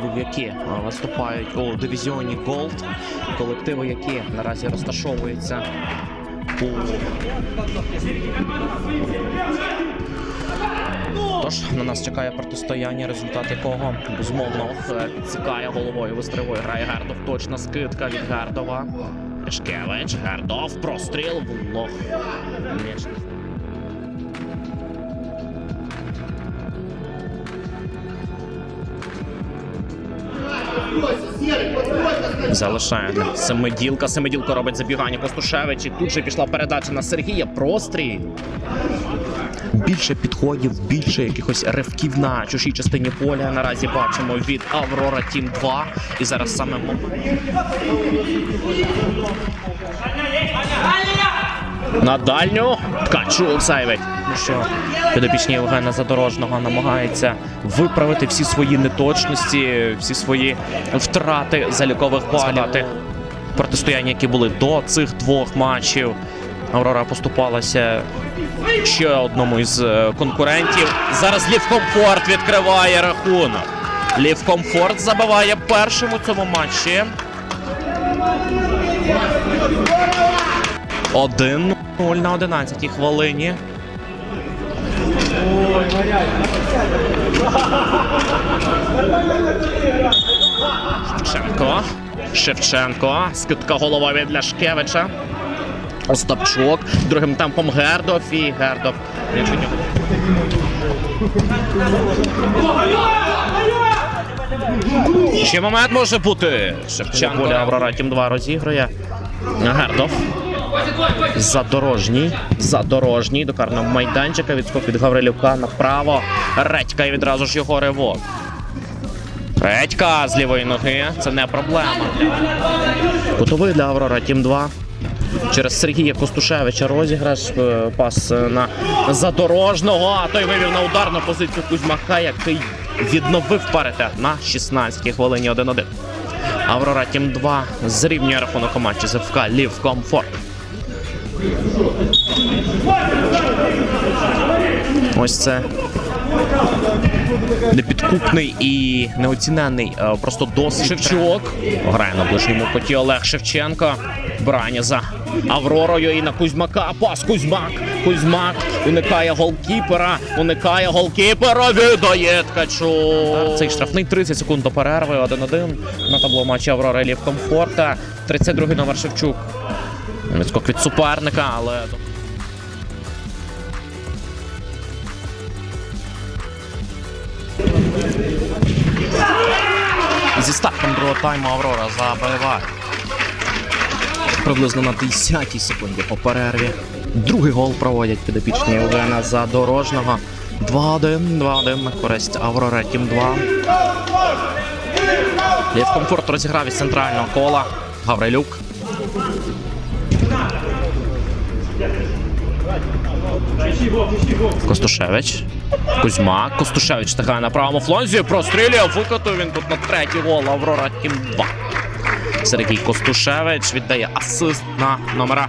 колективів, які е, виступають у дивізіоні Gold, колективи, які наразі розташовуються у Тож на нас чекає протистояння, результат якого безумовно е, підсікає головою. Вистрибує грає Гардов. Точна скидка від Гардова. Шкевич, Гардов, простріл, влог. Залишає семиділка. Семиділка робить забігання Костушевич. І тут же пішла передача на Сергія. Прострій. Більше підходів, більше якихось ривків на чужій частині поля. Наразі бачимо від Аврора Тім 2. І зараз саме. На дальню Ткачук зайвить. Ну що, підопічні Євгена Задорожного намагається виправити всі свої неточності, всі свої втрати залікових балів. Протистояння, які були до цих двох матчів. Аврора поступалася ще одному із е, конкурентів. Зараз Лівкомфорт відкриває рахунок. Лівкомфорт забиває першим у цьому матчі. 1-0 на 11 хвилині. Шевченко. Шевченко. Скидка голова від Ляшкевича. Остапчук. Другим темпом Гердов і Гердов. Ще момент може бути. Шевченко. Аврора Тім 2 розігрує. Гердов. Задорожній. Задорожній. До карного майданчика. Відскок від Гаврилюка направо. Редька і відразу ж його ривок. Редька з лівої ноги. Це не проблема. Кутовий для Аврора Тім 2. Через Сергія Костушевича розіграш. е, Пас е, на задорожного. А той вивів на ударну позицію Кузьмака, який відновив паритет на 16-й хвилині 1-1. Аврора Тім 2 зрівнює рахунок у матчі з ФК Лів Комфорт. Ось це непідкупний і неоцінений е, просто досвід. Шевчук грає на ближньому коті Олег Шевченко. Браня за Авророю і на Кузьмака. Пас Кузьмак. Кузьмак уникає голкіпера. Уникає голкіпера. Віддає Ткачук. Цей штрафний 30 секунд до перерви. 1-1 на табло матчі Аврора Лів Комфорта. 32-й номер Шевчук. Відскок від суперника, але Зі стартом другого тайму Аврора забиває. Приблизно на 10-й секунді по перерві. Другий гол проводять підопічні Євгена Задорожного. 2-1, 2-1 на користь Аврора Тім 2. Лєв комфорт розіграв із центрального кола. Гаврилюк. Костушевич. Кузьма. Костушевич встигає на правому фланзі. Прострілює. Викотив він тут на третій гол. Аврора Тім 2. Сергій Костушевич віддає асист на номера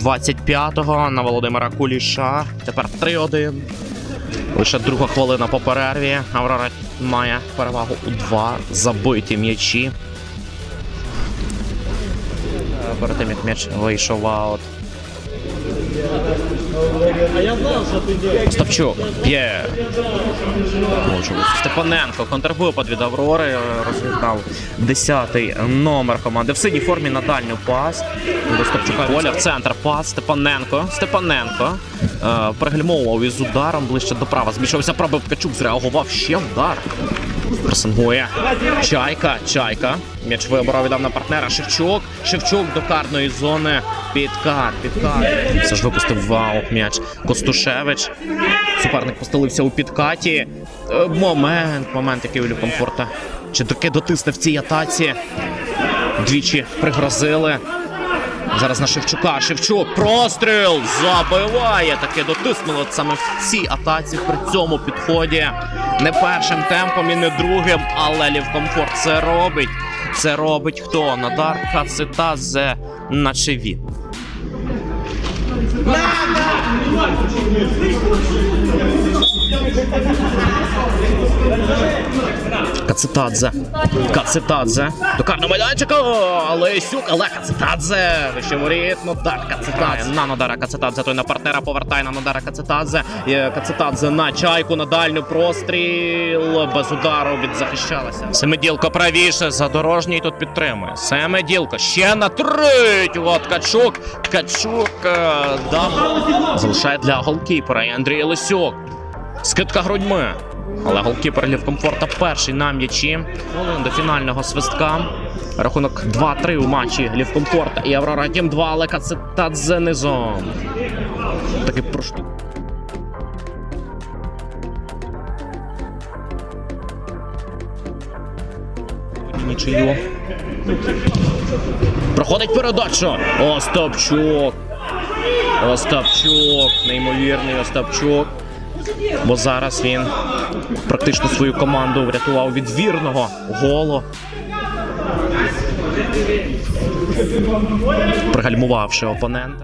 25-го на Володимира Куліша. Тепер 3-1. Лише друга хвилина по перерві. Аврора має перевагу у два забиті м'ячі. Перед тим як м'яч вийшов аут. Ставчук б'є. Степаненко. Контрвипад від Аврори е, розіграв 10-й номер команди. В синій формі на дальню пас. До Степчука Воля в центр пас. Степаненко. Степаненко. Е, Пригальмовував із ударом ближче до права. Збільшився пробив Ткачук, зреагував ще вдар. Пресингує. Чайка, чайка. М'яч виборов віддав на партнера. Шевчук. Шевчук до карної зони. Підкат, підкат. Все ж випустив вау м'яч. Костушевич. Суперник постелився у підкаті. Е, Момент, момент, який у комфорта. Чи таки дотисне в цій атаці. Двічі пригрозили. Зараз на Шевчука. Шевчук. Простріл! Забиває. Таке дотиснуло саме в цій атаці при цьому підході. Не першим темпом і не другим, але Лівкомфорт це робить. Це робить хто? Надар Кацитазе наче він. Кацетадзе. Кацетадзе. До карного майданчика. Лесюк, але Кацетадзе. Вище воріт. Нодар Кацетадзе. На Нодара Кацетадзе. Той на партнера повертає на Нодара Кацетадзе. Кацетадзе на чайку, на дальню простріл. Без удару відзахищалася. Семиділко правіше. Задорожній тут підтримує. Семиділко. Ще на третю. Ткачук. Ткачук. е, Дав. Залишає для голкіпера. І Андрій Лисюк. Скидка грудьми. Але голкіпер Лівкомфорта перший на м'ячі. Хвилин до фінального свистка. Рахунок 2-3 у матчі Лівкомфорта і Аврора Тім 2, але Кацетадзе низом. Такий проштук. Нічию. Проходить передача. Остапчук. Остапчук. Неймовірний Остапчук. Бо зараз він практично свою команду врятував від вірного голу. Пригальмувавши опонента.